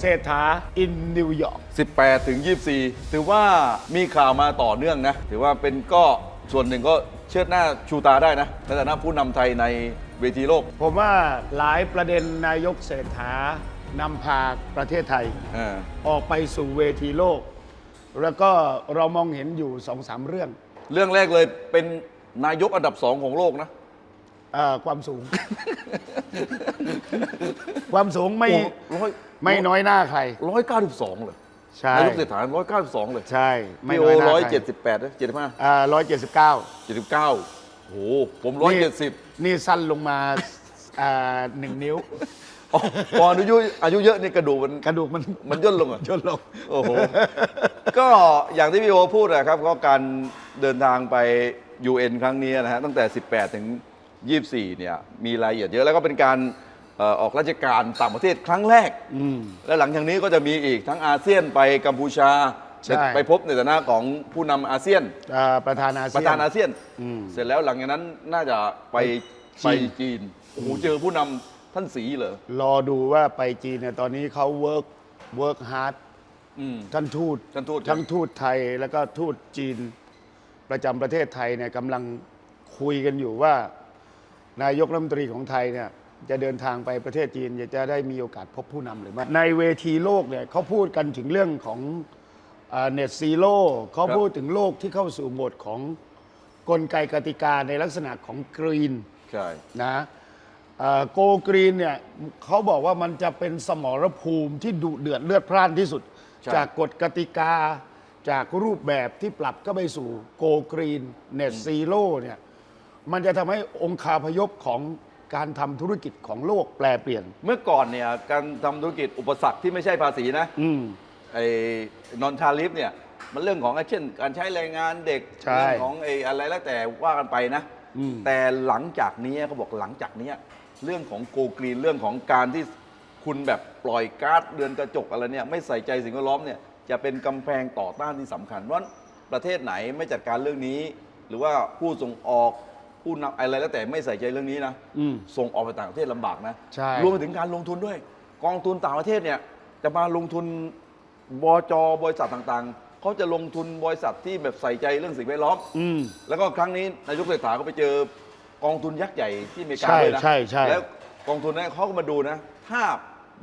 เศรษฐา in New York 18 ถึง 24 ถือว่ามีข่าวมาต่อเนื่องนะ ถือว่าเป็นก็ส่วนหนึ่งก็เชิดหน้าชูตาได้นะในฐานะผู้นำไทยในเวทีโลก ผมว่าหลายประเด็นนายกเศรษฐานำพาประเทศไทย อ่า ออกไปสู่เวทีโลก แล้วก็เรามองเห็นอยู่สองสามเรื่อง เรื่องแรกเลยเป็นนายกอันดับสองของโลกนะ เอ่อความสูง ความสูงไม่โอ้ร้อยไม่น้อยหน้าใคร ร้อยเก้าสิบสองเลยใช่ นายกเศรษฐาร้อยเก้าสิบสองเลยใช่ ไม่พี่โอน้อยหน้าร้อยใครเจ็ดสิบแปดเจ็ดสิบห้าอ่าร้อยเจ็ดสิบเก้า เจ็ดสิบเก้าโหผมร้อยเจ็ดสิบนี่สั้นลงมาอ่าหนึ่งนิ้ว ตอนอายุอายุเยอะนี่กระดูกมันกระดูกมันมันย่นลงอะ ย่นลง โอ้โห ก็อย่างที่พี่โอพูดนะครับก็การเดินทางไป UN ครั้งนี้นะฮะตั้งแต่ 18 ถึง 24เนี่ยมีรายละเอียดเยอะแล้วก็เป็นการเอ่อออกราชการต่างประเทศครั้งแรก อืม และหลังจากนี้ก็จะมีอีกทั้งอาเซียนไปกัมพูชา ใช่ ไปพบในฐานะของผู้นำอาเซียนอ่าประธานอาปเซียนระธานอาเซียน อืมเสร็จแล้วหลังจากนั้นน่าจะไปจีไปนจีนโอ้โหเจอผู้นำท่านสีเหรอรอดูว่าไปจีนเนี่ยตอนนี้เขา work work hard อืม ท่านทูตท่านทูตทั้งทูตไทยแล้วก็ทูตจีน ประจำประเทศไทยเนี่ยกำลังคุยกันอยู่ว่า นายกรัฐมนตรีของไทยเนี่ยจะเดินทางไปประเทศจีนจะได้มีโอกาสพบผู้นำหรือไม่ในเวทีโลกเนี่ยเขาพูดกันถึงเรื่องของเน็ตซีโร่เขาพูดถึงโลกที่เข้าสู่โหมดของกลไกกติกาในลักษณะของกรีนใช่นะโกกรีนเนี่ยเขาบอกว่ามันจะเป็นสมรภูมิที่ดุเดือดเลือดพล่านที่สุดใช่จากกฎกติกาจากรูปแบบที่ปรับก็ไปสู่โกกรีนเน t ซีโร่เนี่ย มันจะทำให้องคาพยพของการทำธุรกิจของโลกแปลเปลี่ยน เมื่อก่อนเนี่ยการทำธุรกิจอุปสรรคที่ไม่ใช่ภาษีนะอืม ไอ้นอนทาริฟเนี่ยมันเรื่องของเช่น การใช้แรงงานเด็กใช่เรื่องของไอ้อะไรแล้วแต่ว่ากันไปนะ อืม แต่หลังจากนี้เขาบอกหลังจากนี้เรื่องของโกกรีนเรื่องของการที่คุณแบบปล่อยก๊าซเรือนกระจกอะไรเนี่ยไม่ใส่ใจสิ่งแวดล้อมเนี่ยจะเป็นกำแพงต่อต้านที่สำคัญเพราะฉะนั้นประเทศไหนไม่จัดการเรื่องนี้ หรือว่าผู้ส่งออก ผู้นำอะไรแล้วแต่ไม่ใส่ใจเรื่องนี้นะอืม ส่งออกไปต่างประเทศลำบากนะใช่ รวมไปถึงการลงทุนด้วย กองทุนต่างประเทศเนี่ยจะมาลงทุนบจบริษัทต่างๆเขาจะลงทุนบริษัทที่แบบใส่ใจเรื่องสิ่งแวดล้อมอืม แล้วก็ครั้งนี้นายกเศรษฐาก็ไปเจอกองทุนยักษ์ใหญ่ที่อเมริกาใช่ด้วยนะใช่ใช่ แล้วกองทุนนั้นเขาก็มาดูนะ ถ้า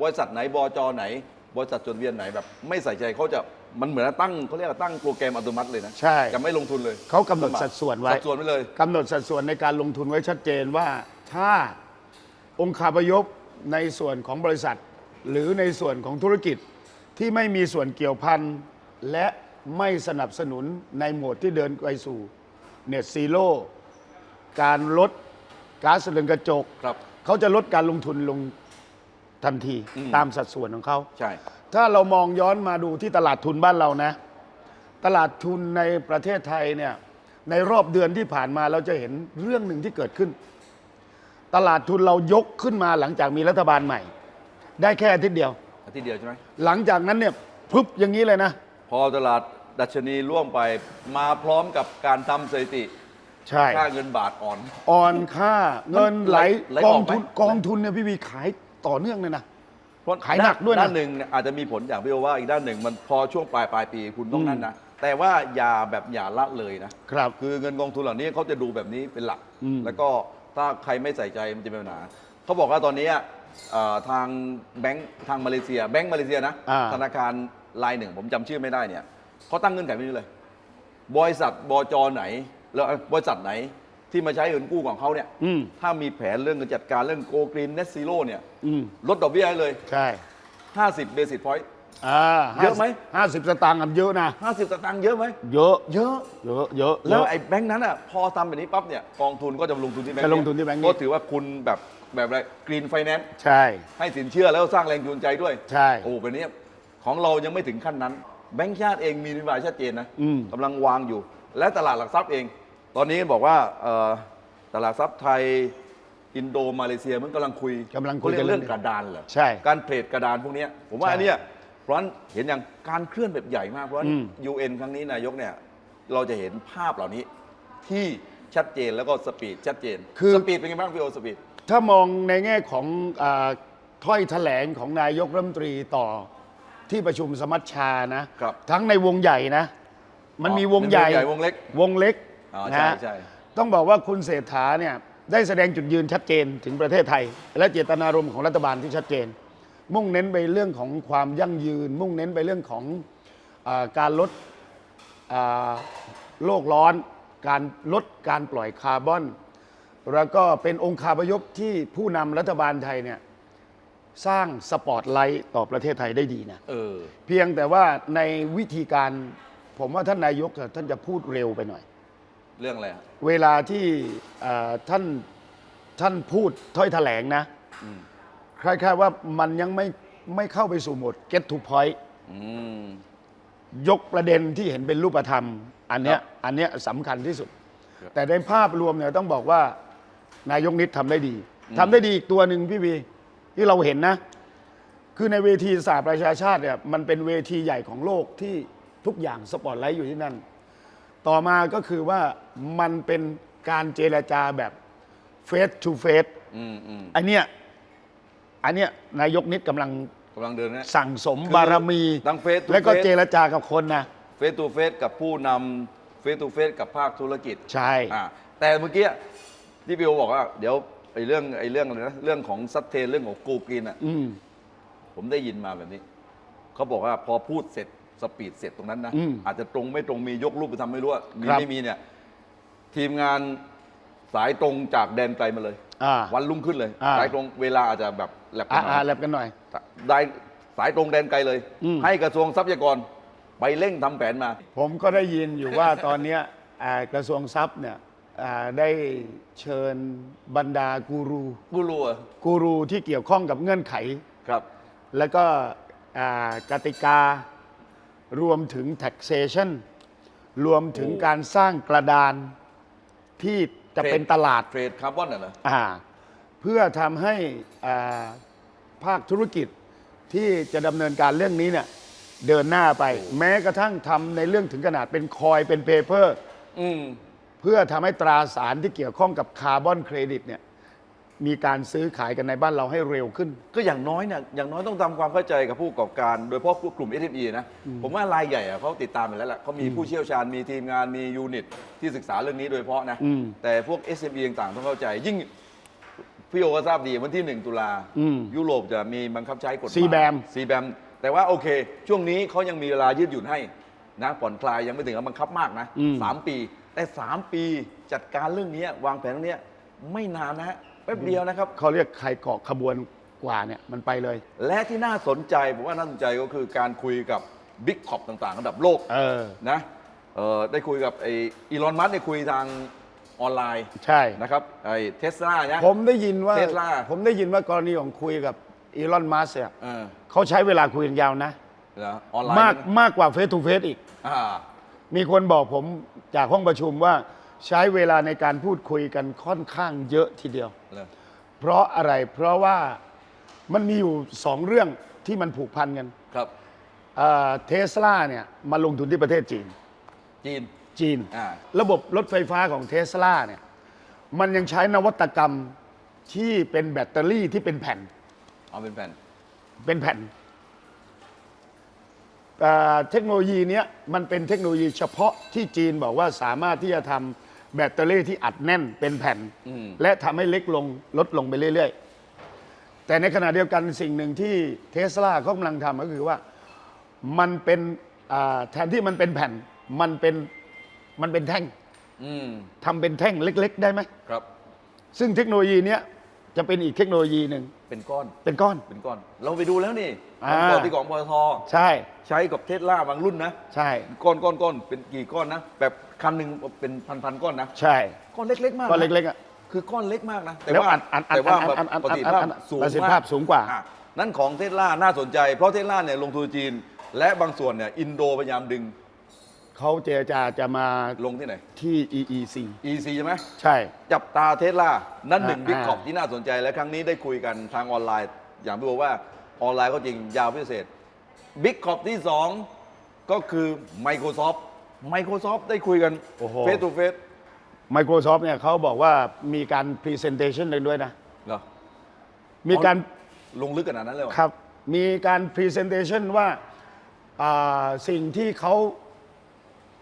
บริษัทไหนบจไหน บริษัทจดทะเวียนไหนแบบ ไม่ใส่ใจเขาจะ มันเหมือนตั้งเขาเรียกว่าตั้งโปรแกรมอัตโนมัติเลยนะใช่ จะไม่ลงทุนเลยเขากำหนดสัดส่วนไว้สัดส่วนไว้เลยกำหนดสัดส่วนในการลงทุนไว้ชัดเจนว่าถ้าองค์คาพยพในส่วนของบริษัท หรือในส่วนของธุรกิจที่ไม่มีส่วนเกี่ยวพันและไม่สนับสนุนในโหมดที่เดินไปสู่เน็ตซีโร่การลดก๊าซเรือนกระจก ครับ เขาจะลดการลงทุนลงทันทีอืมตามสัดส่วนของเขา ใช่ ถ้าเรามองย้อนมาดูที่ตลาดทุนบ้านเรานะ ตลาดทุนในประเทศไทยเนี่ยในรอบเดือนที่ผ่านมาเราจะเห็นเรื่องหนึ่งที่เกิดขึ้น ตลาดทุนเรายกขึ้นมาหลังจากมีรัฐบาลใหม่ ได้แค่อาทิตย์เดียว อาทิตย์เดียวใช่ไหมหลังจากนั้นเนี่ยพึบอย่างนี้เลยนะ พอตลาดดัชนีร่วงไปมาพร้อมกับการทำสถิติใช่ ค่าเงินบาทอ่อน อ่อนค่าเงินไหลไหลกออองกไหม ทุนกองทุนเนี่ยพี่วีขายต่อเนื่องเลยนะ เพราะขายหนักด้วยนะด้านหนึ่งเนี่ยอาจจะมีผลอย่างพี่โอว่าอีกด้านหนึ่งมันพอช่วงปลายปลายปีคุณต้องอืมนั่นนะแต่ว่าอย่าแบบอย่าละเลยนะครับคือเงินกองทุนเหล่านี้เขาจะดูแบบนี้เป็นหลักอืมแล้วก็ถ้าใครไม่ใส่ใจมันจะเป็นปัญหาเขาบอกว่าตอนนี้เอ่อทางแบงค์ทางมาเลเซีย แบงค์มาเลเซียนะอ่าธนาคารรายหนึ่ง ผมจำชื่อไม่ได้เนี่ยเขาตั้งเงื่อนไขแบบนี้เลย บริษัทบจไหนแล้วบริษัทไหน ที่มาใช้เงินกู้ของเขาเนี่ยอืม ถ้ามีแผนเรื่องการจัดการเรื่องโกกรีนเน z ซีโร่เนี่ยอืม ลดดอกเบี้ยให้เลย ใช่50 เบสิ s พอยต์ อ่าเยอะไหม ห้าสิบสตางค์กันเยอะนะ 50สตางค์เยอะไหมเยอะ เยอะ เยอะ เยอะ แล้วเยอะไอ้แบงค์นั้นอะพอทำแบบนี้ปั๊บเนี่ยกองทุนก็จะลงทุนที่แบงค์จะลงทุนที่แบงค์นี้ ก็ถือว่าคุณแบบแบบอะไรกรีนไฟแนนซ์ใช่ ให้สินเชื่อแล้วสร้างแรงจูงใจด้วยใช่โอ้แบบนี้ของเรายังไม่ถึงขั้นนั้น แบงค์ชาติเองมีนโยบายชัดเจนนะอืม กำลังวางอยู่ และตลาดหลักทรัพย์เอง ตอนนี้บอกว่าเอ่อตลาดทรัพย์ไทย อินโดมาเลเซียมันกำลังคุยกำลังคุยเขาเรียกันกเรื่เรื่อองงกระดานเหรอใช่การเทรดกระดานพวกเนี้ยผมว่าใช่อันเนี้ยเพราะฉะนั้นเห็นอย่างการเคลื่อนแบบใหญ่มากเพราะฉะนั้อืนม UN ครั้งนี้นายกเนี่ยเราจะเห็นภาพเหล่านี้ที่ชัดเจนแล้วก็สปีดชัดเจนคือ สปีดเป็นไงบ้างพี่โอสปีด ถ้ามองในแง่ของอาถ้อยแถลงของนายกรัฐมนตรีต่อที่ประชุมสมัชชานะครับทั้งในวงใหญ่นะ มันมีวงใหญ่วงเล็กวงเล็ก อ๋อนะใช่ฮะใช่ ต้องบอกว่าคุณเศรษฐาเนี่ยได้แสดงจุดยืนชัดเจนถึงประเทศไทย และเจตนารมณ์ของรัฐบาลที่ชัดเจน มุ่งเน้นไปเรื่องของความยั่งยืน มุ่งเน้นไปเรื่องของอาการลดอ่าโลกร้อน การลดการปล่อยคาร์บอน แล้วก็เป็นองค์คาพยพที่ผู้นำรัฐบาลไทยเนี่ยสร้างสปอตไลท์ต่อประเทศไทยได้ดีนะ เออ เพียงแต่ว่าในวิธีการผมว่าท่านนายกอะท่านจะพูดเร็วไปหน่อย เรื่องอะไรฮะเวลาที่เอ่อท่านท่านพูดถ้อยแถลงนะ อืมคล้ายๆว่ามันยังไม่ไม่เข้าไปสู่โหมด get to point อืม ยกประเด็นที่เห็นเป็นรูปธรรม อันเนี้ยครับอันเนี้ยสำคัญที่สุด ครับ แต่ในภาพรวมเนี่ยต้องบอกว่านายกนิดทำได้ดีทำได้ดีอีกตัวหนึ่งพี่วีที่เราเห็นนะ คือในเวทีสหประชาชาติเนี่ยมันเป็นเวทีใหญ่ของโลกที่ทุกอย่างสปอตไลท์อยู่ที่นั่น ต่อมาก็คือว่ามันเป็นการเจรจาแบบเฟส to เฟสอืมอืมอันเนี้ยอันเนี้ยนายกนิดกำลังกำลังเดินนะ สั่งสมคือบารมี ทั้ง face to แล้วก็ face เจรจากับคนนะ เฟสตูเฟสกับผู้นำเฟสตูเฟสกับภาคธุรกิจใช่ อ่าแต่เมื่อกี้ที่พี่โอบอกว่า เดี๋ยวไอ้เรื่องไอ้เรื่องอะไรนะเรื่องของซัตเทนเรื่องของกูกินอะ อืม ผมได้ยินมาแบบนี้ เขาบอกว่าพอพูดเสร็จ สปีดเสร็จตรงนั้นนะ อืมอาจจะตรงไม่ตรงมียกรูปไปทำไม่รู้ว่ามีครับ ไม่มีเนี่ย ทีมงานสายตรงจากแดนไกลมาเลย อ่า วันรุ่งขึ้นเลย อ่า สายตรงเวลาอาจจะแบบแลบกัอ่านหน่อ่าอยแลบกันหน่อย ได้สายตรงแดนไกลเลย อืม ให้กระทรวงทรัพยากรไปเร่งทำแผนมา ผมก็ได้ยินอยู่ว่า ตอนเนี้ยอ่ากระทรวงทรัพย์เนี่ยอ่าได้เชิญบรรดากูรู กูรู้อะกูรูที่เกี่ยวข้องกับเงื่อนไข ครับ แล้วก็อ่ากติกา รวมถึง taxation รวมถึงโอ้การสร้างกระดานที่จะเป็นตลาดเทรดคาร์บอนน่ะเหรออ่าเพื่อทำให้อ่าภาคธุรกิจที่จะดำเนินการเรื่องนี้เนี่ยเดินหน้าไป แม้กระทั่งทำในเรื่องถึงขนาดเป็นคอยเป็นเปเปอร์ อืม เพื่อทำให้ตราสารที่เกี่ยวข้องกับคาร์บอนเครดิตเนี่ย มีการซื้อขายกันในบ้านเราให้เร็วขึ้น ก็อย่างน้อยเนี่ยอย่างน้อยต้องทำความเข้าใจกับผู้ประกอบการ โดยเฉพาะกลุ่ม SME นะ ผมว่ารายใหญ่อะเขาติดตามไปแล้วแหละเขามีผู้เชี่ยวชาญมีทีมงานมียูนิต ที่ศึกษาเรื่องนี้โดยเฉพาะนะ อืมแต่พวก SME ต่างๆต้องเข้าใจ ยิ่งพี่โอก็ทราบดีวันที่ 1 ตุลาอืมยุโรปจะมีบังคับใช้กฎหมาย CBAM ซีแบมแต่ว่าโอเค ช่วงนี้เขายังมีเวลายืดหยุ่นให้นะผ่อนคลายยังไม่ถึงกับบังคับมากนะอืม สามปี แต่สามปีจัดการเรื่องนี้วางแผนเรื่องนี้ไม่นานนะฮะ แป๊บเดียวนะครับ เขาเรียกใครเกาะขบวนกว่าเนี่ยมันไปเลย และที่น่าสนใจผมว่าน่าสนใจก็คือการคุยกับบิ๊กขอบต่างๆ ระดับโลกเออ นะเอ่อได้คุยกับไออีลอนมัสเนี่ยคุยทางออนไลน์ใช่ นะครับไอเทสลาเนี่ย ผมได้ยินว่า Tesla ผมได้ยินว่ากรณีของคุยกับอีลอนมัสก์เนี่ยเออเขาใช้เวลาคุยกันยาวนะ เหรอออนไลน์มากนะมากกว่าเฟส to เฟสอีก อ่า มีคนบอกผมจากห้องประชุมว่า ใช้เวลาในการพูดคุยกันค่อนข้างเยอะทีเดียว เหรอเพราะอะไรเพราะว่ามันมีอยู่สองเรื่องที่มันผูกพันกันครับเทสลาเนี่ยมาลงทุนที่ประเทศจีน จีน จีน อ่า ระบบรถไฟฟ้าของเทสลาเนี่ยมันยังใช้นวัตกรรมที่เป็นแบตเตอรี่ที่เป็นแผ่น เอาเป็นแผ่นเป็นแผ่นเอ่อเทคโนโลยีเนี้ยมันเป็นเทคโนโลยีเฉพาะที่จีนบอกว่าสามารถที่จะทำ แบตเตอรี่ที่อัดแน่นเป็นแผ่นอืมและทำให้เล็กลงลดลงไปเรื่อย ๆ แต่ในขณะเดียวกันสิ่งหนึ่งที่เทสลาเขากำลังทำก็คือว่ามันเป็นอ่าแทนที่มันเป็นแผ่นมันเป็นมันเป็นแท่งอืมทำเป็นแท่งเล็ก ๆ ได้ไหมครับ ซึ่งเทคโนโลยีเนี้ยจะเป็นอีกเทคโนโลยีหนึ่ง เป็นก้อน เป็นก้อน เป็นก้อน เราไปดูแล้วนี่อ่าก่อนที่ของปตทใช่ ใช้กับเทสลาบางรุ่นนะ ใช่ ก้อนก้อนก้อนเป็นกี่ก้อนนะ แบบคันหนึ่งเป็นพันพันๆก้อนนะ ใช่ ก้อนเล็กๆมากนะก้อนเล็กๆอะ คือก้อนเล็กมากนะ แต่แล้วว่าอัดอัดอัดแต่ว่าอัดอัดอัดประสิทธิภาพอัดอัดสูงประสิทธิภาพสูงกว่า อะนั่นของเทสลาน่าสนใจ เพราะเทสลาเนี่ยลงทุนจีน และบางส่วนเนี่ยอินโดพยายามดึง เขาเจรจาจะมาลงที่ไหน ที่ EEC EC ใช่ไหมใช่ จับตาเทสลา นั่นหนึ่งอ่าบิ๊กขอบอ่าที่น่าสนใจและครั้งนี้ได้คุยกันทางออนไลน์ อย่างที่บอกว่าออนไลน์ก็จริงยาวพิเศษบิ๊กขอบที่ 2 ก็คือ Microsoft Microsoft ได้คุยกันโอ้โห เฟสทูเฟส Microsoft เนี่ยเขาบอกว่ามีการ Presentation ด้วยนะ เหรอ มีการ ลงลึกขนาดนั้นเลยเหรอ ครับ มีการ Presentation ว่าอ่าสิ่งที่เขา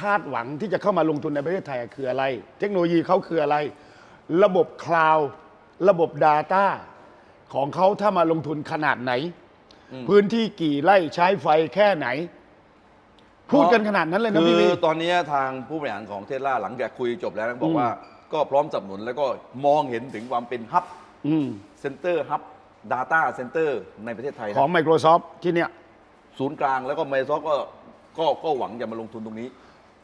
คาดหวังที่จะเข้ามาลงทุนในประเทศไทยคืออะไร เทคโนโลยีเขาคืออะไร ระบบคลาวด์ระบบ Data ของเขาถ้ามาลงทุนขนาดไหน พื้นที่กี่ไร่ใช้ไฟแค่ไหน พูดกันขนาดนั้นเลยนะคืพี่อวีตอนนี้ทางผู้บริหารของเทสลาหลังจากคุยจบแล้วนะบอกอืมว่า ก็พร้อมสนับสนุนแล้วก็มองเห็นถึงความเป็นฮับอืม เซ็นเตอร์ฮับ Data Center ในประเทศไทยนะของ Microsoft ที่เนี่ย ศูนย์กลางแล้วก็ Microsoft ก็ก็ก็หวังจะมาลงทุนตรงนี้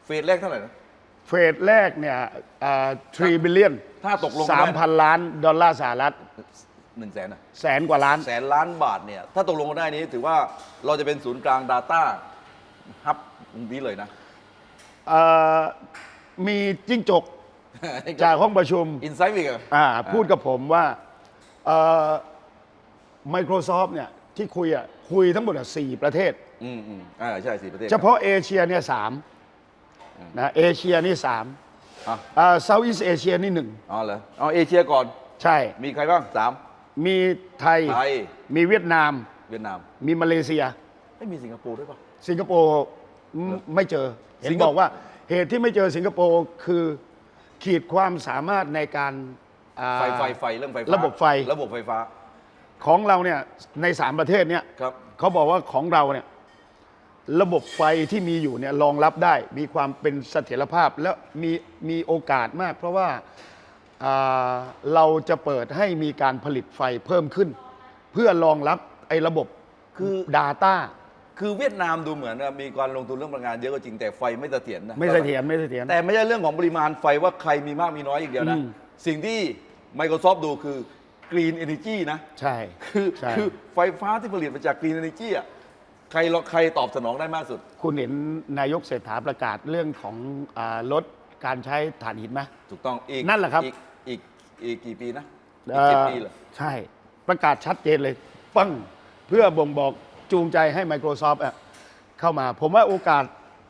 เฟสแรกเท่าไหร่นะ เฟสแรกเนี่ย3 billion ถ้าตกลงสามพันล้านดอลลาร์สหรัฐหนึ่งแสนนะแสนกว่าล้าน แสนล้านบาทเนี่ย ถ้าตกลงกันได้นี้ถือว่าเราจะเป็นศูนย์กลาง Data ฮับตรงนี้เลยนะ เอ่อมีจิ้งจกจากห้องประชุม อินไซต์อีกเหรอ อ่าพูดกับผมว่าเอ่อ Microsoft เนี่ยที่คุยอะคุยทั้งหมดอะสี่ประเทศ อืมอืมอ่าใช่สี่ประเทศเฉพาะเอเชียเนี่ยสาม นะเอเชียนี่สามอะอ่าเซาท์อีสเอเชียนี่หนึ่งอ๋อเหรอเอาเอเชียก่อน ใช่ มีใครบ้างสาม มีไทย ไทย มีเวียดนาม เวียดนามมีมาเลเซีย ไม่มีสิงคโปร์ด้วยป่ะ สิงคโปร์อืมไม่เจอ เห็สินงคโปร์ บอกว่าเหตุที่ไม่เจอสิงคโปร์คือขีดความสามารถในการอ่า ไฟไฟไฟเรื่องไฟฟ้าระบบไฟ ระบบไฟฟ้าของเราเนี่ยในสามประเทศเนี่ยครับ เขาบอกว่าของเราเนี่ย ระบบไฟที่มีอยู่เนี่ยรองรับได้ มีความเป็นเสถียรภาพและมีมีโอกาสมาก เพราะว่าอ่าเราจะเปิดให้มีการผลิตไฟเพิ่มขึ้น เพื่อรองรับไอ้ระบบ คือ Data คือเวียดนามดูเหมือนว่ามีการลงทุนเรื่องพลังงานเยอะก็จริงแต่ไฟไม่เสถียรนะไม่เสถียรไม่เสถียร แต่ไม่ใช่เรื่องของปริมาณไฟว่าใครมีมากมีน้อยอีกเดียวนะ อืม สิ่งที่ Microsoft ดูคือ Green Energy นะ ใช่คือใช่ คือไฟฟ้าที่ผลิตมาจาก Green Energy อะ ใครเราใครตอบสนองได้มากสุด คุณเห็นนายกเศรษฐาประกาศเรื่องของอาลดการใช้ถ่านหินไหม ถูกต้องอีกนั่นแหละครับ อีกอีกอีกกี่ปีนะอีเอ่กเจ็ดอปีเหรอ ใช่ประกาศชัดเจนเลย ปังเพื่อบ่งบอกจูงใจให้ Microsoft อะเข้ามา ผมว่าโอกาส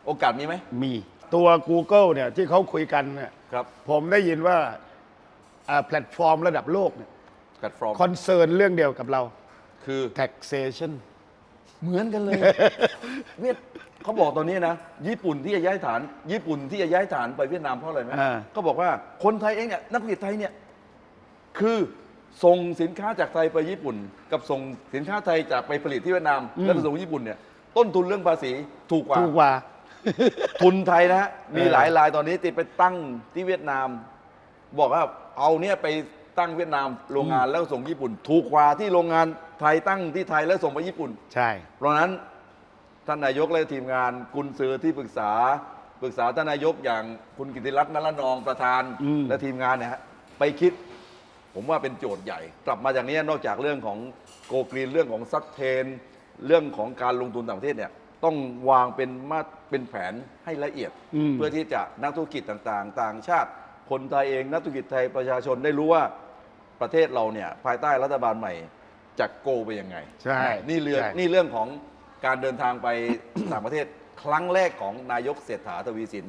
โอกาสมีไหมมีตัว Google เนี่ยที่เขาคุยกันเนี่ยครับ ผมได้ยินว่าอ่าแพลตฟอร์มระดับโลกเนี่ยแพลตฟอร์มคอนเซิร์นเรื่องเดียวกับเรา คือ taxation เหมือนกันเลย เวียดเขาบอกตอนนี้นะ ญี่ปุ่นที่จะย้ายฐาน ญี่ปุ่นที่จะย้ายฐานไปเวียดนามเพราะอะไรไหมอ่า ก็บอกว่าคนไทยเองเนี่ยนักธุรกิจไทยเนี่ยคือส่งสินค้าจากไทยไปญี่ปุ่น กับส่งสินค้าไทยจากไปผลิตที่เวียดนามแล้วไปส่งญี่ปุ่นเนี่ยต้นทุนเรื่องภาษีถูกกว่า ถูกกว่า ทุนไทยนะฮะมีเออหลายรายตอนนี้ติดไปตั้งที่เวียดนาม บอกว่าเอาเนี่ยไป ตั้งเวียดนามโรงงานแล้วส่งญี่ปุ่น ถูกกว่าที่โรงงานไทยตั้งที่ไทยแล้วส่งไปญี่ปุ่น ใช่ เพราะฉะนั้นท่านนายกและทีมงานกุญซือที่ปรึกษาปรึกษาท่านนายกอย่างคุณกิติรัตน์นรนองประธานอืม และทีมงานเนี่ยฮะไปคิด ผมว่าเป็นโจทย์ใหญ่ กลับมาจากนี้นอกจากเรื่องของโกกรีนเรื่องของซัดเทนเรื่องของการลงทุนต่างประเทศเนี่ยต้องวางเป็นมาตรเป็นแผนให้ละเอียด อืม เพื่อที่จะนักธุรกิจต่างๆ ต่างชาติ คนไทยเองนักธุรกิจไทยประชาชนได้รู้ว่า ประเทศเราเนี่ยภายใต้รัฐบาลใหม่จะโกไปยังไงใช่นี่เรื่องใช่ นี่เรื่องของการเดินทางไป ต่างประเทศครั้งแรกของนายกเศรษฐาทวีสิน